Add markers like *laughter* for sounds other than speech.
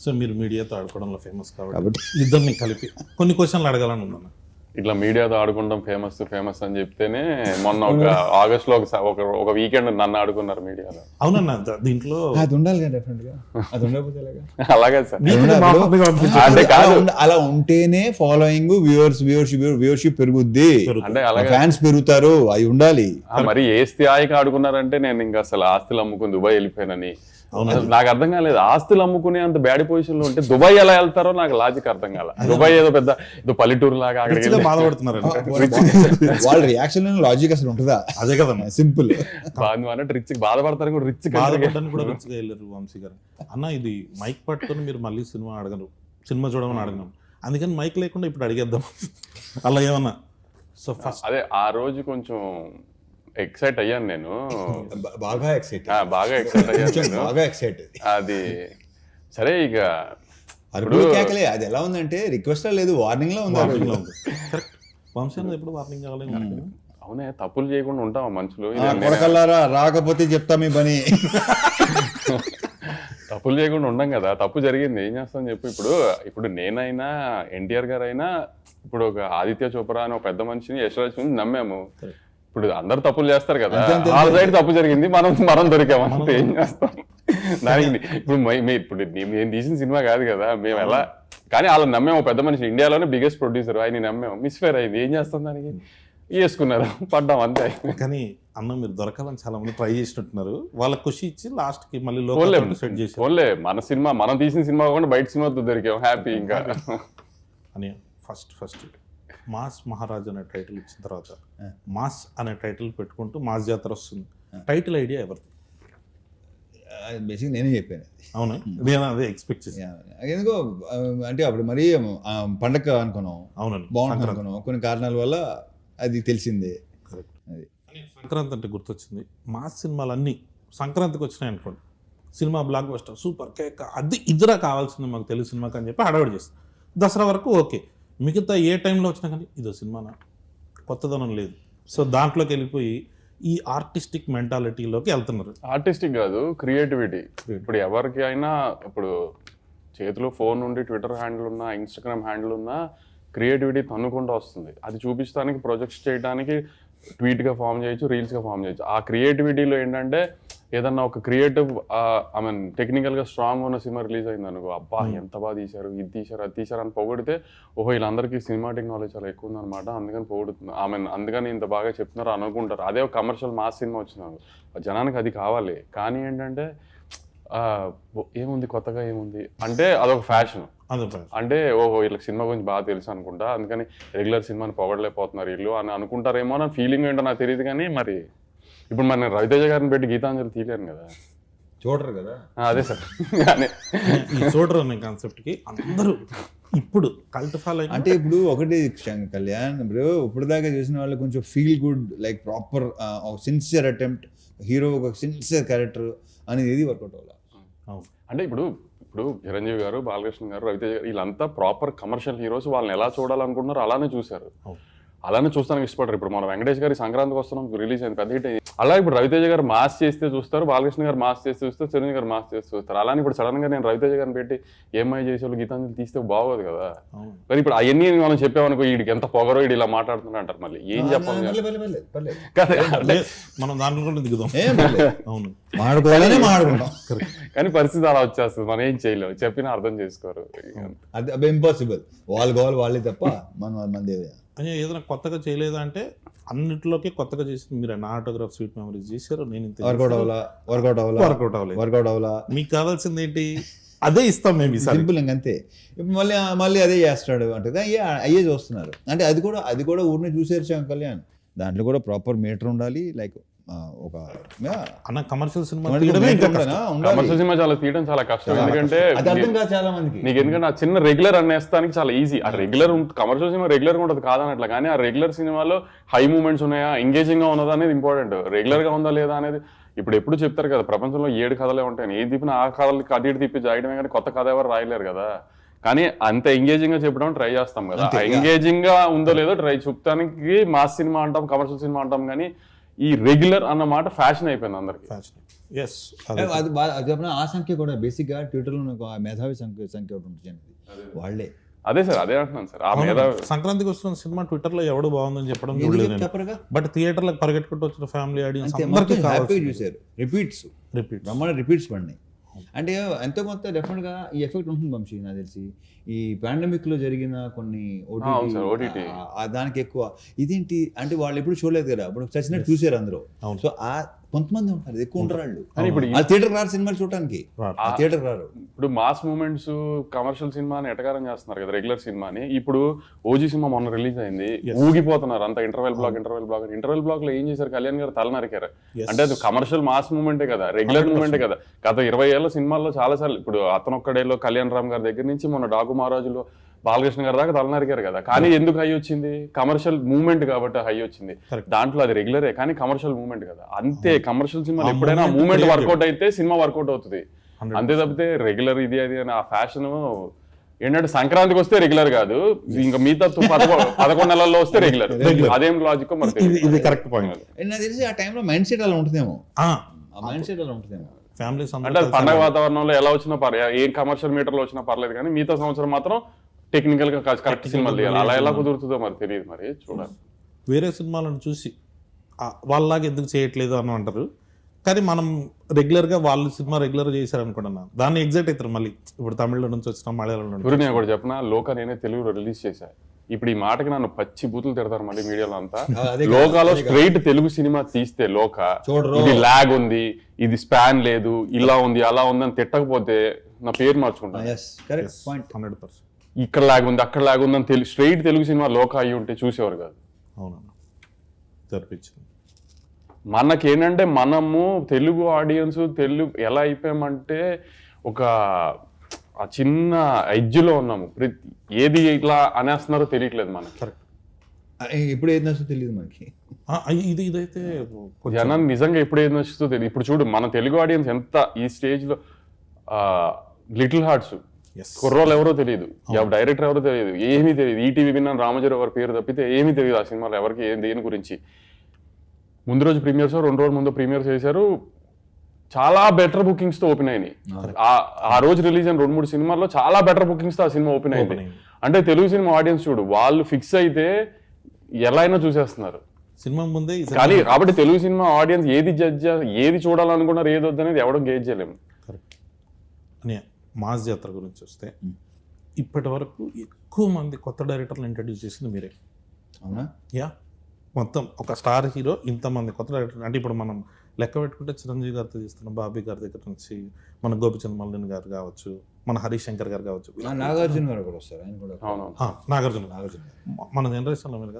So మీరు మీడియాతో ఆడుకోవడంలో famous కాబట్టి ఇద్దరిని కలిపి కొన్ని క్వశ్చన్లు అడగాలని ఉందన్న ఇట్లా మీడియాతో ఆడుకుంటాం ఫేమస్ ఫేమస్ అని చెప్తేనే మొన్న ఒక ఆగస్ట్లో ఒక ఒక ఒక వీకెండ్ నన్ను ఆడుకున్నారు మీడియాలో. అవునన్న దీంట్లో అది ఉండాలి కదా డెఫినెట్గా అది ఉండకపోతే ఎలాగా? అలాగే సార్. అలా ఉంటేనే ఫాలోయింగ్ వ్యూవర్స్ వ్యూవర్షిప్ వ్యూవర్షిప్ పెరుగుద్ది. అంటే అలాగే. ఫ్యాన్స్ పెరుగుతారు అవి ఉండాలి. మరి ఏ స్థాయికి ఆడుకున్నారంటే నేను ఇంకా అసలు ఆస్తులు అమ్ముకుని దుబాయ్ వెళ్ళిపోయానని. నాకు అర్థం కాలేదు. ఆస్తులు అమ్ముకునే అంత బ్యాడ్ పొజిషన్లో ఉంటే దుబాయ్ ఎలా వెళ్తారో నాకు లాజిక్ అర్థం కాల. దుబాయ్ ఏదో పెద్ద ఏదో పల్లెటూరు లాగా అక్కడికి పిచ్చిగా వెళ్ళి రియాక్షన్ *laughs* లాజిక్ అసలు ఉంటుందా? అదే కదన్న సింపుల్ అన్నట్టు రిచ్ బాధపడతారు కూడా రిచ్ కూడా రిచ్గా వెళ్ళారు వంశీ గారు. అన్న ఇది మైక్ పట్టుకొని మీరు మళ్ళీ సినిమా అడగరు. సినిమా చూడమని అడగను. అందుకని మైక్ లేకుండా ఇప్పుడు అడిగేద్దాం. అలా ఏమన్నా? సో ఫస్ట్ అదే ఆ రోజు కొంచెం ఎక్సైట్ అయ్యాను నేను. బాగా ఎక్సైట్. ఆ, బాగా ఎక్సైట్ అయ్యాను బాగా ఎక్సైట్. అది సరే ఇక అరుపులు కేకలే అది ఎలా ఉందంటే రిక్వెస్ట్ లేదు వార్నింగ్లో ఉంది కరెక్ట్ వంశీ ఎప్పుడు వార్నింగ్ కావాలి? అవునే తప్పులు చేయకుండా ఉంటాం మనుషులు? కొడకల్లారా? రాకపోతే చెప్తా మీ పని. తప్పులు చేయకుండా ఉండం కదా. తప్పు జరిగింది. ఏం చేస్తాం చెప్పు ఇప్పుడు. ఇప్పుడు నేనైనా ఎన్టీఆర్ గారు అయినా ఇప్పుడు ఒక ఆదిత్య చోప్రా అని ఒక పెద్ద మనిషిని యశ్వరాజ్ని నమ్మాము. ఇప్పుడు అందరు తప్పులు చేస్తారు కదా. వాళ్ళ సైడ్ తప్పు జరిగింది మనం మనం దొరికాము అంతే ఏం చేస్తాం? దానికి ఇప్పుడు ఇప్పుడు నేను తీసిన సినిమా కాదు కదా మేము ఎలా కానీ వాళ్ళని నమ్మాము పెద్ద మనిషి ఇండియాలోనే బిగ్గెస్ట్ ప్రొడ్యూసర్ ఆయన నమ్మాము మిస్ఫేర్ అయింది ఏం చేస్తాం దానికి? వేసుకున్నారు పడ్డాం అంతే. కానీ అన్న మీరు దొరకాలని చాలా మంది ట్రై చేసినట్టున్నారు. వాళ్ళ ఖుషి ఇచ్చి లాస్ట్కి మళ్ళీ సెట్ చేసి పోన్లే మన సినిమా మనం తీసిన సినిమా కాకుండా బయట సినిమాతో దొరికాం హ్యాపీ ఇంకా. అని ఫస్ట్ ఫస్ట్ మాస్ మహారాజ్ అనే టైటిల్ ఇచ్చిన తర్వాత మాస్ అనే టైటిల్ పెట్టుకుంటూ మాస్ జాతర వస్తుంది. టైటిల్ ఐడియా ఎవరిది? బేసిక్ నేనే చెప్పాను. అవునా? *laughs* నేను అదే ఎక్స్పెక్ట్ చేసి ఎందుకో అంటే అప్పుడు మరీ పండగ అనుకున్నాం. అవునండి. బాగుంటుంది. అనుకున్నాం. కొన్ని కారణాల వల్ల అది తెలిసిందే. అది. సంక్రాంతి అంటే గుర్తొచ్చింది. మాస్ సినిమాలు అన్నీ సంక్రాంతికి వచ్చినాయి అనుకోండి. సినిమా బ్లాక్ బస్టర్ సూపర్ కేక్ అది ఇద్దరా కావాల్సింది మాకు తెలుగు సినిమాకి అని చెప్పి హడావిడి చేస్తాం. దసరా వరకు ఓకే. మిగతా ఏ టైంలో వచ్చినా కానీ ఇదో సినిమానా కొత్తదనం లేదు. సో దాంట్లోకి వెళ్ళిపోయి ఈ ఆర్టిస్టిక్ మెంటాలిటీలోకి వెళ్తున్నారు. ఆర్టిస్టిక్ కాదు క్రియేటివిటీ. ఇప్పుడు ఎవరికి అయినా ఇప్పుడు చేతిలో ఫోన్ ఉండి ట్విట్టర్ హ్యాండిల్ ఉన్నా ఇన్స్టాగ్రామ్ హ్యాండిల్ ఉన్నా క్రియేటివిటీ తన్నుకుంటూ వస్తుంది. అది చూపించడానికి ప్రొజెక్ట్స్ చేయడానికి ట్వీట్గా ఫామ్ చేయొచ్చు రీల్స్గా ఫామ్ చేయొచ్చు. ఆ క్రియేటివిటీలో ఏంటంటే ఏదన్నా ఒక క్రియేటివ్ ఐ మీన్ టెక్నికల్గా స్ట్రాంగ్ ఉన్న సినిమా రిలీజ్ అయింది అనుకో అబ్బా ఎంత బాగా తీశారు ఇది తీశారు అది తీశారు అని పొగిడితే ఓహో వీళ్ళందరికీ సినిమాటిక్ నాలెడ్జ్ చాలా ఎక్కువ ఉందన్నమాట అందుకని పొగుడుతుంది ఐ మీన్ అందుకని ఇంత బాగా చెప్తున్నారు అనుకుంటారు. అదే ఒక కమర్షియల్ మాస్ సినిమా వచ్చినారు జనానికి అది కావాలి. కానీ ఏంటంటే ఏముంది కొత్తగా ఏముంది? అంటే అదొక ఫ్యాషన్ అంటే ఓహో వీళ్ళకి సినిమా గురించి బాగా తెలుసు అనుకుంటా అందుకని రెగ్యులర్ సినిమాని పొగడలేకపోతున్నారు వీళ్ళు అని అనుకుంటారేమో అని ఫీలింగ్ ఏంటో నాకు తెలియదు కానీ మరి ఇప్పుడు మరి నేను రవితేజ గారిని పెట్టి గీతాంజలి తీయలేను కదా. చూడరు కదా. ఆ, అదే సార్. ఈ చూడరు అనే కాన్సెప్ట్కి అందరూ ఇప్పుడు కల్ట్ ఫాలో అంటే ఇప్పుడు ఒకటి కళ్యాణ్ బ్రో ఇప్పుడు దాకా చూసిన వాళ్ళు కొంచెం feel good like proper sincere attempt hero ఒక సిన్సియర్ క్యారెక్టర్ అనేది ఏది వర్కౌట్ అవ్వాలి అంటే ఇప్పుడు ఇప్పుడు చిరంజీవి గారు బాలకృష్ణ గారు రవితేజ గారు వీళ్ళంతా ప్రాపర్ కమర్షియల్ హీరోస్ వాళ్ళని ఎలా చూడాలనుకుంటున్నారో అలానే చూశారు. అలానే చూస్తానికి ఇష్టపడరు. ఇప్పుడు మన వెంకటేష్ గారి సంక్రాంతికి వస్తున్నాం రిలీజ్ అయింది పెద్ద హిట్ అయింది. అలా ఇప్పుడు రవితేజ గారు మాస్ చేస్తే చూస్తారు బాలకృష్ణ గారు మాస్ చేస్తే చూస్తారు చిరంజీవి గారు మాస్ చేస్తే చూస్తారు. అలానే ఇప్పుడు సడన్గా నేను రవితేజ గారిని పెట్టి ఏమై చేసే వాళ్ళు గీతాంజలి తీస్తే బాగోదు కదా. మరి ఇప్పుడు అవన్నీ మనం చెప్పామనుకో వీడికి ఎంత పొగరో వీడు ఇలా మాట్లాడుతున్నా అంటారు మళ్ళీ. ఏం చెప్పాలి మనం దిగుదాం. అవును. కానీ పరిస్థితి అలా వచ్చేస్తుంది. మనం ఏం చేయలేము చెప్పినా అర్థం చేసుకోరు. అది ఇంపాసిబుల్ వాళ్ళు కావాలి వాళ్ళే తప్ప మనం మంది ఏదైనా కొత్తగా చేయలేదా అంటే అన్నిటిలోకి కొత్తగా చేసి మీరు నా ఆటోగ్రాఫ్ స్వీట్ మెమరీస్ చేశారు? నేను ఇంత వర్కౌట్ అవ్వాలా వర్కౌట్ అవ్వాలా వర్కౌట్ అవ్వలేదు. వర్కౌట్ అవ్వాలా. మీకు కావాల్సింది ఏంటి? అదే ఇస్తాం మేము సింపుల్ ఇప్పుడు మళ్ళీ మళ్ళీ అదే చేస్తాడు అంటే అయ్యే అయ్యే చూస్తున్నారు. అంటే అది కూడా అది కూడా ఊరిని చూసేరు కళ్యాణ్. దాంట్లో కూడా ప్రాపర్ మీటర్ ఉండాలి లైక్ ఒక అన్న కమర్షియల్ సినిమా. కమర్షియల్ సినిమా చాలా తీయడం చాలా కష్టం. ఎందుకంటే. అది చాలా మందికి. నీకు ఎందుకంటే ఆ చిన్న రెగ్యులర్ అనేస్తానికి చాలా ఈజీ ఆ రెగ్యులర్ కమర్షియల్ సినిమా రెగ్యులర్గా ఉంటుంది కాదనట్లా కానీ ఆ రెగ్యులర్ సినిమాలో హై మూమెంట్స్ ఉన్నాయా ఎంగేజింగ్గా ఉన్నదా అనేది ఇంపార్టెంట్ రెగ్యులర్గా ఉందా లేదా అనేది ఇప్పుడు ఎప్పుడు చెప్తారు కదా ప్రపంచంలో ఏడు కథలే ఉంటాయి ఏ తిప్పిన ఆ కథలకి అటు ఇటు తిప్పి జాయడమే కానీ కొత్త కథ ఎవరు రాయలేరు కదా. కానీ అంత ఎంగేజింగ్గా చెప్పడం ట్రై చేస్తాం కదా. ఎంగేజింగ్గా ఉందో లేదో ట్రై చూపడానికి మాస్ సినిమా అంటాం కమర్షియల్ సినిమా అంటాం కానీ ఈ రెగ్యులర్ అన్న మాట ఫ్యాషన్ అయిపోయింది అందరికి. ఫ్యాషన్ ఎస్ అది. అది ఆ సంఖ్య కూడా బేసిక్గా ట్విట్టర్లో మేధావి సంఖ్య సంఖ్య ఒకటి ఉంటుంది వాళ్ళే. అదే సార్ అదే అంటున్నాను సార్. ఆ మీద సంక్రాంతికి వస్తున్న సినిమా ట్విట్టర్లో ఎవడు బాగుందని చెప్పడం చూడలేదు బట్ థియేటర్లకు పరిగెట్టుకుంటూ వచ్చిన ఫ్యామిలీ ఆడియన్స్ అందరికీ చూశారు. రిపీట్స్ రిపీట్ బ్రహ్మాండ రిపీట్స్ పడినాయి. అంటే ఎంతో కొంత డెఫినెట్గా ఈ ఎఫెక్ట్ ఉంటుంది వంశీ నాకు తెలిసి. ఈ పాండమిక్లో జరిగిన కొన్ని. ఓటీటీ దానికి ఎక్కువ. ఇదేంటి? అంటే వాళ్ళు ఎప్పుడు చూడలేదు కదా. ఇప్పుడు చచ్చినట్టు చూసారు అందరూ. సో ఆ కొంతమంది ఉంటారు ఎక్కువ ఉంటారు. వాళ్ళు కానీ ఇప్పుడు ఆ థియేటర్ రారు సినిమాలు చూడటానికి. ఆ థియేటర్ రారు. ఇప్పుడు మాస్ మూమెంట్స్ కమర్షియల్ సినిమాని ఎటకారం చేస్తున్నారు కదా రెగ్యులర్ సినిమాని. ఇప్పుడు ఓజీ సినిమా మొన్న రిలీజ్ అయింది. ఊగిపోతున్నారు అంత interval block interval block interval బ్లాక్లో ఏం చేశారు? కళ్యాణ్ గారు తల నరికారు. అంటే అది కమర్షియల్ మాస్ మూమెంటే కదా రెగ్యులర్ మూమెంటే కదా. గత ఇరవై ఏళ్ళ సినిమాల్లో చాలా సార్లు ఇప్పుడు అతను ఒక్కడేలో కళ్యాణ్ రామ్ గారి దగ్గర నుంచి మొన్న డాకు మహారాజులో బాలకృష్ణ గారి దాకా తల నరికారు కదా. కానీ ఎందుకు హై వచ్చింది? కమర్షియల్ మూమెంట్ కాబట్టి హై వచ్చింది. దాంట్లో అది రెగ్యులరే కానీ కమర్షియల్ మూమెంట్ కదా. అంతే కమర్షియల్ సినిమాలు ఆ ఎప్పుడైనా మూమెంట్. వర్కౌట్ అయితే సినిమా వర్కౌట్ అవుతుంది. 100%. అంతే తప్పితే రెగ్యులర్ ఇది అది అని ఆ ఫ్యాషన్ ఏంటంటే సంక్రాంతికి వస్తే రెగ్యులర్ కాదు. ఇంకా మిగతా *laughs* పదకొండు నెలల్లో వస్తే రెగ్యులర్. అదేం లాజిక్ మరి ఇది ఇది కరెక్ట్ పాయింట్ నాకు తెలిసి ఆ టైంలో మైండ్ సెట్ అలా ఉంటుందేమో. ఆ. మైండ్ సెట్ అలా ఉంటుందేమో. ఫ్యామిలీస్ అంటే పండగ వాతావరణంలో ఎలా వచ్చినా పర్లేదు ఏ కమర్షియల్ మీటర్లో వచ్చినా పర్లేదు కానీ మిగతా సంవత్సరం మాత్రం టెక్నికల్గా కరెక్ట్ సినిమాలు తీయాలి. అలా ఎలా కుదురుతుందో మరి తెలియదు మరి చూడాలి. వేరే సినిమాలను చూసి వాళ్ళలాగా ఎందుకు చేయట్లేదు అని అంటారు. కానీ మనం రెగ్యులర్గా వాళ్ళు సినిమా రెగ్యులర్ చేశారు అనుకుంటున్నా దాన్ని ఎగ్జైట్ అవుతారు మళ్ళీ. ఇప్పుడు తమిళ నుంచి వచ్చిన మలయాళం నుంచి నేను కూడా చెప్పిన లోక నేనే తెలుగులో రిలీజ్ చేశా. ఇప్పుడు ఈ మాటకి నన్ను పచ్చి బూతులు తిడతారు మళ్ళీ మీడియాలో అంతా. లోకాలో. స్ట్రైట్ తెలుగు సినిమా తీస్తే లోక చూడరు. ఇది లాగ్ ఉంది ఇది స్పాన్ లేదు ఇలా ఉంది అలా ఉంది అని తిట్టకపోతే నా పేరు మార్చుకుంటాను. ఇక్కడ లాగ్ ఉంది అక్కడ లాగ్ ఉంది అని తెలు స్ట్రైట్ తెలుగు సినిమా లోక అయ్యి ఉంటే చూసేవారు కాదు. అవునన్నా మనకేంటంటే మనము తెలుగు ఆడియన్స్ తెలుగు ఎలా అయిపోయామంటే ఒక ఆ చిన్న ఎడ్జ్లో ఉన్నాము. ప్రతి ఏది ఇట్లా అనేస్తున్నారో తెలియట్లేదు మనకి. కరెక్ట్. ఇప్పుడు ఏది నచ్చో తెలియదు మనకి. ఇది ఇదైతే జనం నిజంగా ఎప్పుడు ఏది నచ్చుతో తెలియదు ఇప్పుడు చూడు మన తెలుగు ఆడియన్స్ ఎంత ఈ స్టేజ్లో లిటిల్ హార్ట్స్ కుర్రోళ్ళు ఎవరో తెలియదు. డైరెక్టర్ ఎవరో తెలియదు. ఏమీ తెలియదు. ఈటీవీ విన్నాను రామజరావు గారి పేరు తప్పితే ఏమీ తెలియదు ఆ సినిమాలో ఎవరికి ఏం దేని గురించి. ముందు రోజు ప్రీమియర్స్ రెండు రోజుల ముందు ప్రీమియర్స్ చేశారు. చాలా బెటర్ బుకింగ్స్తో ఓపెన్ అయినాయి. ఆ- రోజు రిలీజ్ అయిన రెండు మూడు సినిమాల్లో చాలా బెటర్ బుకింగ్స్తో ఆ సినిమా ఓపెన్ అయింది. అంటే తెలుగు సినిమా ఆడియన్స్ చూడు వాళ్ళు ఫిక్స్ అయితే ఎలా అయినా చూసేస్తున్నారు. సినిమా ముందే కానీ కాబట్టి తెలుగు సినిమా ఆడియన్స్ ఏది జడ్జ్ ఏది చూడాలనుకున్నారు ఏది వద్దనేది ఎవడం గేజ్ చేయలేము. మాస్ జాతర గురించి వస్తే ఇప్పటి వరకు ఎక్కువ మంది కొత్త డైరెక్టర్లు ఇంట్రడ్యూస్ చేసింది మీరే. అవునా? యా. మొత్తం ఒక స్టార్ హీరో ఇంతమంది కొత్త డైరెక్టర్ అంటే ఇప్పుడు మనం లెక్క పెట్టుకుంటే చిరంజీవి గారితో చేస్తున్న బాబీ గారి దగ్గర నుంచి మన గోపిచంద్ మల్లిన్ గారు కావచ్చు మన హరీష్ శంకర్ గారు కావచ్చు. ఆ నాగార్జున గారు కూడా వస్తారు ఆయన కూడా నాగార్జున. నాగార్జున మన జనరేషన్లో మీరు